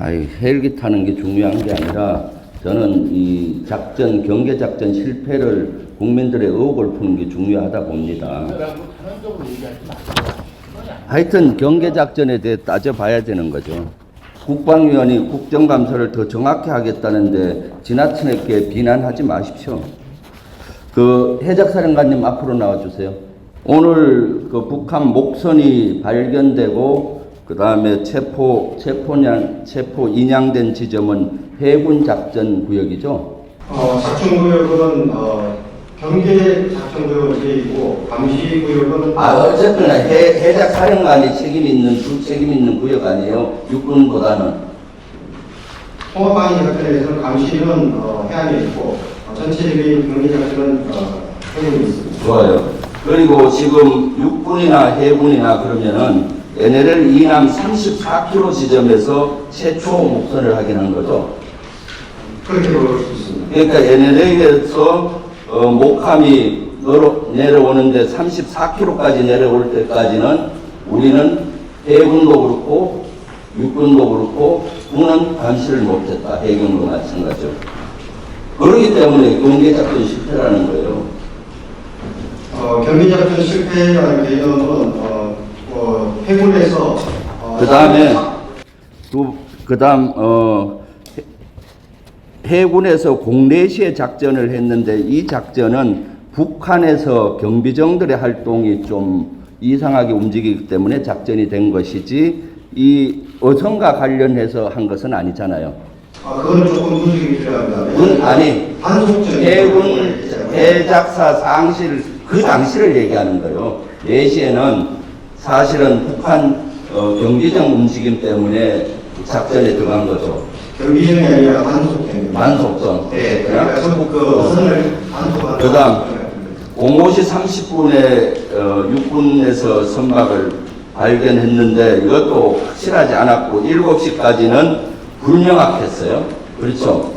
아이, 헬기 타는 게 중요한 게 아니라 저는 이 작전, 경계 작전 실패를 국민들의 의혹을 푸는 게 중요하다 봅니다. 하여튼 경계 작전에 대해 따져봐야 되는 거죠. 국방위원이 국정감사를 더 정확히 하겠다는데 지나치게 비난하지 마십시오. 그 해적사령관님 앞으로 나와주세요. 오늘 그 북한 목선이 발견되고 그 다음에 체포 체포냥 체포 인양된 지점은 해군 작전 구역이죠. 어, 작전 구역은 어, 경계 작전 구역은 제이고 감시 구역은 아 어쨌거나 해, 해적 사령관이 책임 있는 주 책임 있는 구역 아니에요. 육군보다는. 통합방위 작전에서는 감시는 어, 해안에 있고 어, 전체적인 경계 작전은 어, 해군에 있습니다. 좋아요. 그리고 지금 육군이나 해군이나 그러면은 NLL 이남 34km 지점에서 최초 목선을 확인한 거죠. 그렇게 볼수 있습니다. 그러니까 NLL에서 어, 목함이 내려- 내려오는데 34km까지 내려올 때까지는 우리는 해군도 그렇고 육군도 그렇고 군은 감시를 못했다. 해군도 마찬가지죠. 그렇기 때문에 경계작전 실패라는 거예요. 어, 경계 작전 실패라는 개념은 어, 어, 해군에서 어, 그 다음에 또 그 다음 어 해- 해군에서 공내시에 작전을 했는데 이 작전은 북한에서 경비정들의 활동이 좀 이상하게 움직이기 때문에 작전이 된 것이지 이 어선과 관련해서 한 것은 아니잖아요. 아, 그거는 조금 분석이 필요합니다. 군 아니 단속적인 해군 해작사 상실 그 당시를 얘기하는 거예요. 4시에는 사실은 북한 어, 경비정 움직임 때문에 작전에 들어간 거죠. 경비정이 아니라 단속입니다. 만속선. 네, 그러니까 전국 그 선을 단속하는 그다음 05시 30분에 어, 육군에서 선박을 발견했는데 이것도 확실하지 않았고 7시까지는 불명확했어요. 그렇죠.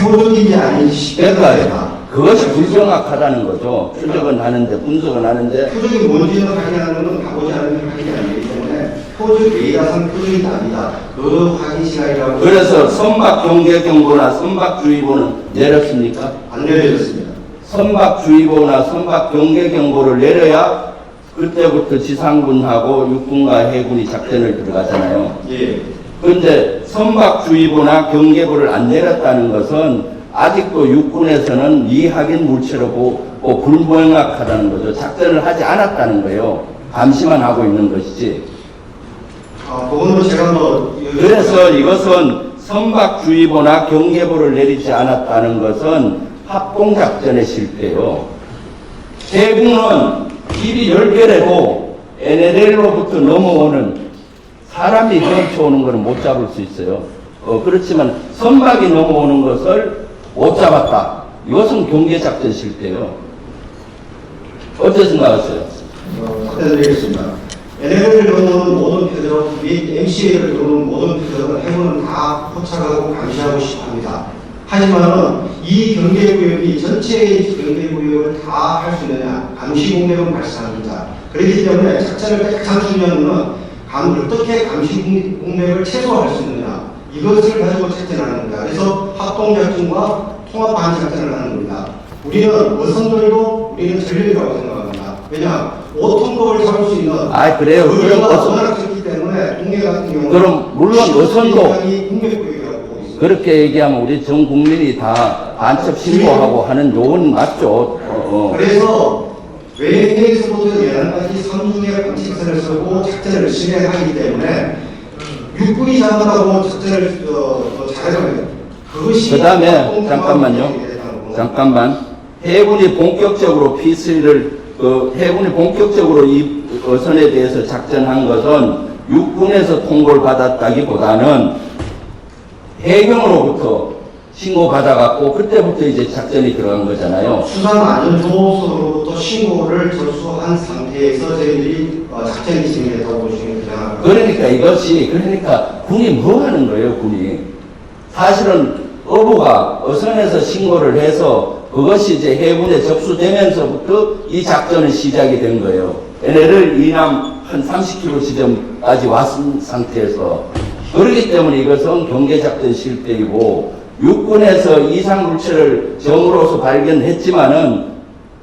표적인지 아닌지 그러니까 그것이 불명확하다는 거죠. 추적은 하는데 분석은 하는데 표적이 뭔지는 확인하는 건 가보지 않으면 확인이 안 되기 때문에 표적 예의상 표적이 답니다. 그 확인 시간이라고 그래서 선박 경계 경보나 선박 주의보는 내렸습니까? 안 내려졌습니다. 선박 주의보나 선박 경계 경보를 내려야 그때부터 지상군하고 육군과 해군이 작전을 들어가잖아요. 예. 그런데 선박주의보나 경계보를 안 내렸다는 것은 아직도 육군에서는 이 확인 물체로 보고 불명확하다는 거죠. 작전을 하지 않았다는 거예요. 감시만 하고 있는 것이지. 아, 그거는 제가 뭐 그래서 이것은 선박주의보나 경계보를 내리지 않았다는 것은 합동작전의 실패요. 해군은 길이 열개래고 NLL로부터 넘어오는 사람이 헤엄쳐오는 것은 못 잡을 수 있어요. 어, 그렇지만 선박이 넘어오는 것을 못 잡았다. 이것은 경계작전 실패요. 어떻게 생각하세요? 어, 답변드리겠습니다. NLL을 들어오는 모든 표적, 및 MCA를 들어오는 모든 표적은 해군은 다 포착하고 감시하고 싶어 합니다. 하지만은 이 경계구역이 전체의 경계구역을 다 할 수 있느냐, 감시 공격은 발생합니다. 그렇기 때문에 작전을 가장 중요한 것은 감, 어떻게 감시 공- 공격을 최소화할 수 있느냐, 이것을 가지고 작전하는 겁니다. 그래서 합동작전과 통합반작전을 하는 겁니다. 우리는 어선들도 우리는 전력이라고 생각합니다. 왜냐, 5톤급을 잡을 수 있는 아, 그래요. 그럼 워낙 적기 때문에 동해 같은 경우는 그럼 물론 어선도. 그렇게 얘기하면 우리 전 국민이 다 간첩 신고하고 하는 요건 맞죠. 어, 어. 그래서 외해에서부터 예란까지 삼중의 방식선을 쓰고 작전을 진행하기 때문에 육군이 잘한다고 어, 잘하면 그것이 그 다음에 잠깐만요. 잠깐만. 해군이 본격적으로 P3를 그 해군이 본격적으로 이 어선에 대해서 작전한 것은 육군에서 통보를 받았다기보다는 해경으로부터 신고 받아갖고 그때부터 이제 작전이 들어간 거잖아요. 수산안전조업소로부터 신고를 접수한 상태에서 저희들이 어, 작전이 진행됐다고 보시면. 그러니까 이것이 그러니까 군이 뭐 하는 거예요, 군이? 사실은 어부가 어선에서 신고를 해서 그것이 이제 해군에 접수되면서부터 이 작전은 시작이 된 거예요. NLL 이남 한 30km 지점까지 왔은 상태에서 그렇기 때문에 이것은 경계작전 실패이고 육군에서 이상 물체를 정으로서 발견했지만은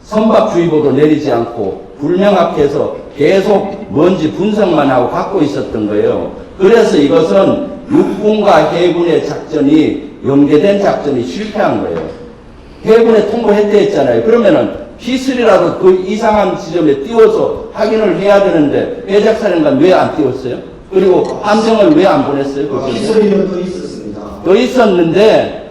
선박주의보도 내리지 않고 불명확해서 계속 먼지 분석만 하고 갖고 있었던 거예요. 그래서 이것은 육군과 해군의 작전이 연계된 작전이 실패한 거예요. 해군에 통보했다 했잖아요. 그러면은 P3라도 그 이상한 지점에 띄워서 확인을 해야 되는데 해작사령관 왜 안 띄웠어요? 그리고 함정을 왜 안 보냈어요? 어, 그쪽에? 피서리는 또 있었습니다. 또 있었는데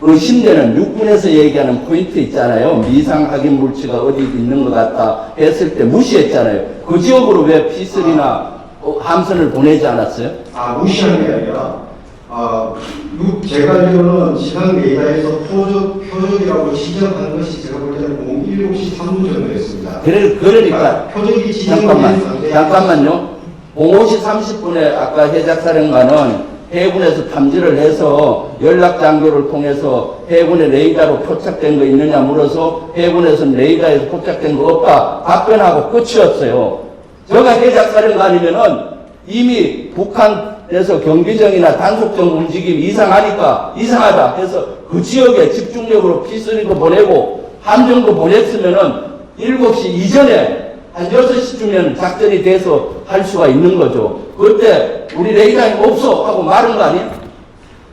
그 심대는 육군에서 얘기하는 포인트 있잖아요. 미상 확인 물체가 어디 있는 것 같다 했을 때 무시했잖아요. 그 지역으로 왜 P3나 함선을 보내지 않았어요? 아, 무시한 게 아니라, 아, 육, 제가 알기로는 지상 레이더에서 표적, 표적이라고 지정한 것이 제가 볼 때는 07시 3분 정도였습니다. 그래, 그러니까 표적이 지정된 잠깐만, 상태에 잠깐만요. 05시 30분에 아까 해작사령관은 해군에서 탐지를 해서 연락 장교를 통해서 해군의 레이더로 포착된 거 있느냐 물어서 해군에서는 레이더에서 포착된 거 없다 답변하고 끝이었어요. 제가 해작사령관이면은 이미 북한에서 경비정이나 단속정 움직임이 이상하니까 이상하다 해서 그 지역에 집중력으로 P3도 보내고 함정도 보냈으면은 7시 이전에 한 6시쯤에는 작전이 돼서 할 수가 있는 거죠. 그때 우리 레이더에 없어 하고 말은 거 아니에요?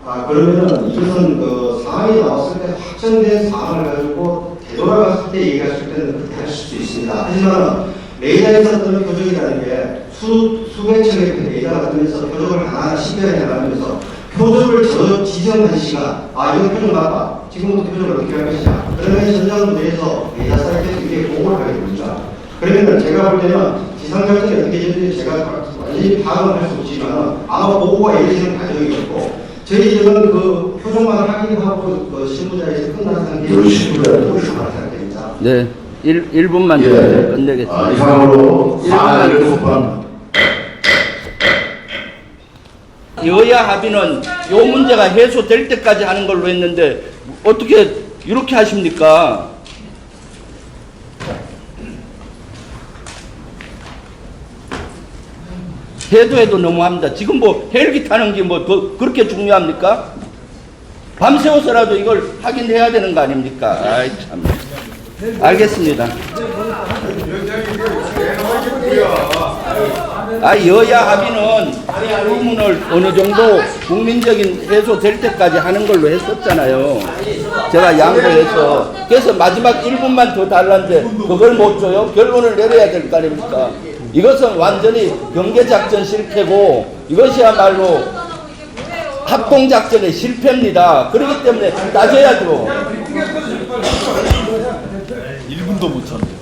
아, 그러면은 이것은 그 상황이 나왔을 때 확정된 상황을 가지고 되돌아갔을 때 얘기했을 때는 그렇게 할수 있습니다. 하지만 레이더에서 뜨는 표적이라는 게 수, 수백 척의 레이더가 뜨면서 표적을 하나하나 식별해 나가면서 표적을 저 지정한 시간, 아, 이거 표적 맞다. 지금부터 표적을 어떻게 할 것이냐. 그러면 현장 무대에서 레이더 사이트에서 이게 보고를 하게 됩니다. 그러면은 제가 볼 때는 어떻게 되는지 제가 완전히 파악은 할 수 없지만 아마 보고가 이루어지는 과정이 었고 저희들은 그 표정만 확인하고 그 실무자에서 요 실무자는 보고를 상태입니다. 네. 1, 1분만 더 예. 끝내겠습니다. 아, 이상으로 사안을 소판 여야 합의는 요 문제가 해소될 때까지 하는 걸로 했는데 어떻게 이렇게 하십니까? 해도 해도 너무합니다. 지금 뭐 헬기 타는 게 뭐 더 그렇게 중요합니까? 밤새워서라도 이걸 확인해야 되는 거 아닙니까? 아이 참. 알겠습니다. 아 여야 합의는 의문을 어느 정도 국민적인 해소될 때까지 하는 걸로 했었잖아요. 제가 양보해서 그래서 마지막 1분만 더 달라는데 그걸 못 줘요? 결론을 내려야 될 거 아닙니까? 이것은 완전히 경계작전 실패고 이것이야말로 합동작전의 실패입니다. 그렇기 때문에 따져야죠. 1분도 못 쳤네.